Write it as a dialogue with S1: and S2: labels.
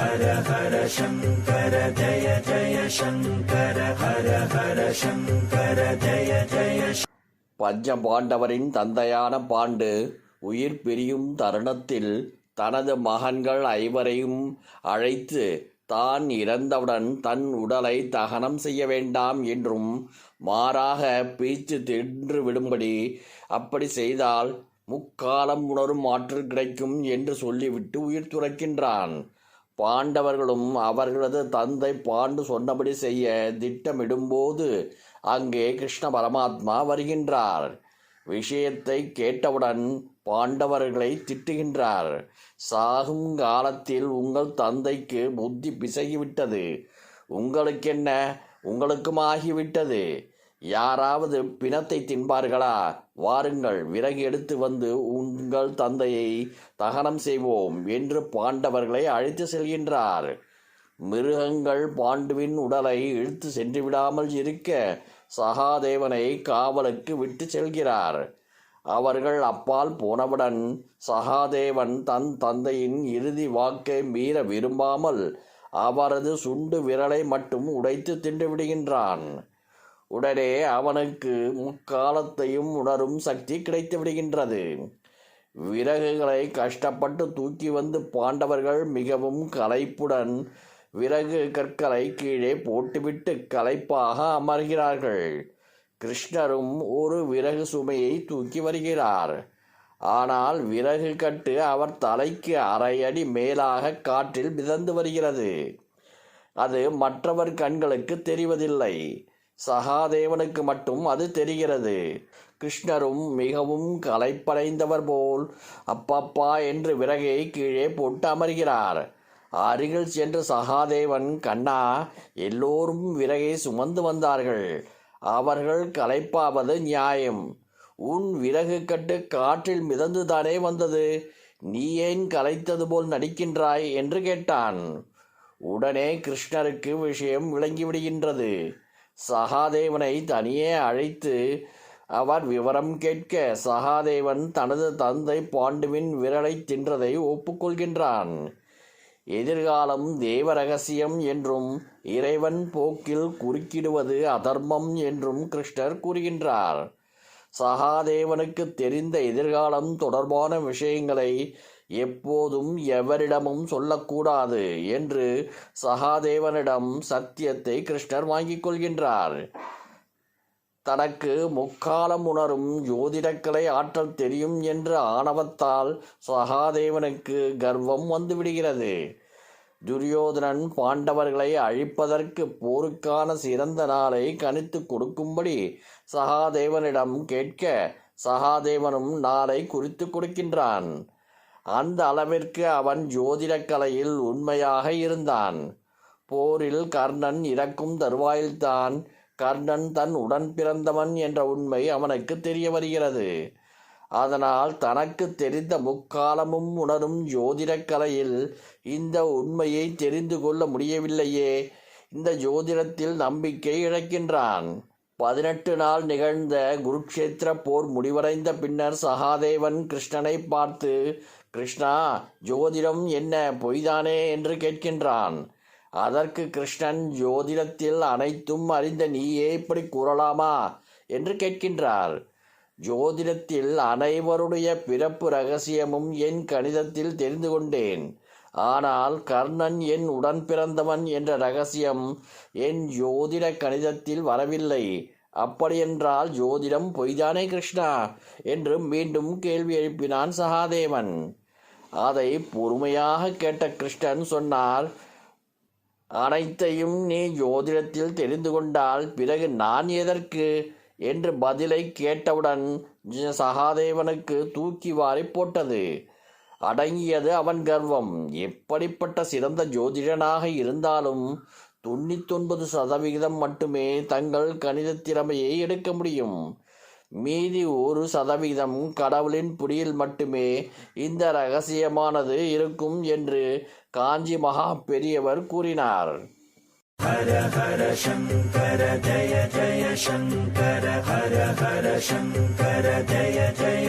S1: ஹர ஹர சங்கர ஜய ஜய சங்கர ஹர ஹர சங்கர ஜய ஜய
S2: பஞ்ச பாண்டவரின் தந்தையான பாண்டு உயிர் பிரியும் தருணத்தில் தனது மகன்கள் ஐவரையும் அழைத்து தான் இறந்தவுடன் தன் உடலை தகனம் செய்ய வேண்டாம் என்றும் மாறாக பீச்சு தின்று விடும்படி அப்படி செய்தால் முக்காலம் உணரும் ஆற்றல் கிடைக்கும் என்று சொல்லிவிட்டு உயிர் துறக்கின்றான். பாண்டவர்களும் அவர்களது தந்தை பாண்டு சொன்னபடி செய்ய திட்டமிடும்போது அங்கே கிருஷ்ண பரமாத்மா வருகின்றார். விஷயத்தை கேட்டவுடன் பாண்டவர்களை திட்டுகின்றார். சாகும் காலத்தில் உங்கள் தந்தைக்கு புத்தி பிசகிவிட்டது. உங்களுக்கென்ன? உங்களுக்கும் ஆகிவிட்டது. யாராவது பிணத்தை தின்பார்களா? வாருங்கள் விறகு எடுத்து வந்து உங்கள் தந்தையை தகனம் செய்வோம் என்று பாண்டவர்களை அழைத்து செல்கின்றார். மிருகங்கள் பாண்டுவின் உடலை இழுத்து சென்று விடாமல் இருக்க சகாதேவனை காவலுக்கு விட்டு செல்கிறார். அவர்கள் அப்பால் போனவுடன் சகாதேவன் தன் தந்தையின் இறுதி வாக்கை மீற விரும்பாமல் அவரது சுண்டு விரலை மட்டும் உடைத்து தின்றுவிடுகின்றான் உடனே அவனுக்கு முக்காலத்தையும் உணரும் சக்தி கிடைத்து விடுகின்றது. விறகுகளை கஷ்டப்பட்டு தூக்கி வந்து பாண்டவர்கள் மிகவும் களைப்புடன் விறகு கற்களை கீழே போட்டுவிட்டு களைப்பாக அமர்கிறார்கள். கிருஷ்ணரும் ஒரு விறகு சுமையை தூக்கி வருகிறார். ஆனால் விறகு கட்டு அவர் தலைக்கு அரை அடி மேலாக காற்றில் மிதந்து வருகிறது. அது மற்றவர் கண்களுக்கு தெரிவதில்லை. சகாதேவனுக்கு மட்டும் அது தெரிகிறது. கிருஷ்ணரும் மிகவும் களைப்படைந்தவர் போல் அப்பப்பா என்று விறகை கீழே போட்டு அமர்கிறார். அருகில் சென்று சகாதேவன் கண்ணா எல்லோரும் விறகை சுமந்து வந்தார்கள். அவர்கள் கலைப்பாவது நியாயம். உன் விறகு கட்டு காற்றில் மிதந்துதானே வந்தது. நீ ஏன் கலைத்தது போல் நடிக்கின்றாய்? என்று கேட்டான். உடனே கிருஷ்ணருக்கு விஷயம் விளங்கிவிடுகின்றது. சகாதேவனை தனியே அழைத்து அவர் விவரம் கேட்க சகாதேவன் தனது தந்தை பாண்டுவின் விரலை தின்றதை ஒப்புக்கொள்கின்றான். எதிர்காலம் தேவ ரகசியம் என்றும் இறைவன் போக்கில் குறுக்கிடுவது அதர்மம் என்றும் கிருஷ்ணர் கூறுகின்றார். சகாதேவனுக்கு தெரிந்த எதிர்காலம் தொடர்பான விஷயங்களை எப்போதும் எவரிடமும் சொல்லக்கூடாது என்று சகாதேவனிடம் சத்தியத்தை கிருஷ்ணர் வாங்கிக் கொள்கின்றார். தனக்கு முக்காலம் உணரும் ஜோதிடக்கலை ஆற்றல் தெரியும் என்ற ஆணவத்தால் சகாதேவனுக்கு கர்வம் வந்துவிடுகிறது. துரியோதனன் பாண்டவர்களை அழிப்பதற்கு போருக்கான சிறந்த நாளை கணித்து கொடுக்கும்படி சகாதேவனிடம் கேட்க சகாதேவனும் நாளை குறித்து கொடுக்கின்றான். அந்த அளவிற்கு அவன் ஜோதிடக் கலையில் உண்மையாக இருந்தான். போரில் கர்ணன் இறக்கும் தருவாயில்தான். கர்ணன் தன் உடன் பிறந்தவன் என்ற உண்மை அவனுக்கு தெரிய வருகிறது. அதனால் தனக்கு தெரிந்த முக்காலமும் உணரும் ஜோதிடக் கலையில் இந்த உண்மையை தெரிந்து கொள்ள முடியவில்லையே. இந்த ஜோதிடத்தில் நம்பிக்கை இழக்கின்றான். பதினெட்டு நாள் நிகழ்ந்த குருக்ஷேத்திர போர் முடிவடைந்த பின்னர் சகாதேவன் கிருஷ்ணனை பார்த்து கிருஷ்ணா ஜோதிடம் என்ன பொய்தானே? என்று கேட்கின்றான். அதற்கு கிருஷ்ணன் ஜோதிடத்தில் அனைத்தும் அறிந்த நீயே இப்படி கூறலாமா? என்று கேட்கின்றார். ஜோதிடத்தில் அனைவருடைய பிறப்பு ரகசியமும் என் கணிதத்தில் தெரிந்து கொண்டேன். ஆனால் கர்ணன் என் உடன் பிறந்தவன் என்ற ரகசியம் என் ஜோதிட கணிதத்தில் வரவில்லை. அப்படியென்றால் ஜோதிடம் பொய்தானே கிருஷ்ணா? என்று மீண்டும் கேள்வி எழுப்பினான் சகாதேவன். அதை பொறுமையாக கேட்ட கிருஷ்ணன் சொன்னார் அனைத்தையும் நீ ஜோதிடத்தில் தெரிந்து கொண்டால் பிறகு நான் எதற்கு? என்று பதிலை கேட்டவுடன் சகாதேவனுக்கு தூக்கி வாரி போட்டது. அடங்கியது அவன் கர்வம். எப்படிப்பட்ட சிறந்த ஜோதிடனாக இருந்தாலும் தொண்ணூத்தொன்பது சதவிகிதம் மட்டுமே தங்கள் கணித திறமையை எடுக்க முடியும். மீதி ஒரு சதவிகிதம் கடவுளின் புடியில் மட்டுமே இந்த ரகசியமானது இருக்கும் என்று காஞ்சி மகா பெரியவர் கூறினார்.
S1: ஹர ஹர சங்கர ஜய ஜய சங்கர ஹர ஹர சங்கர ஜய ஜய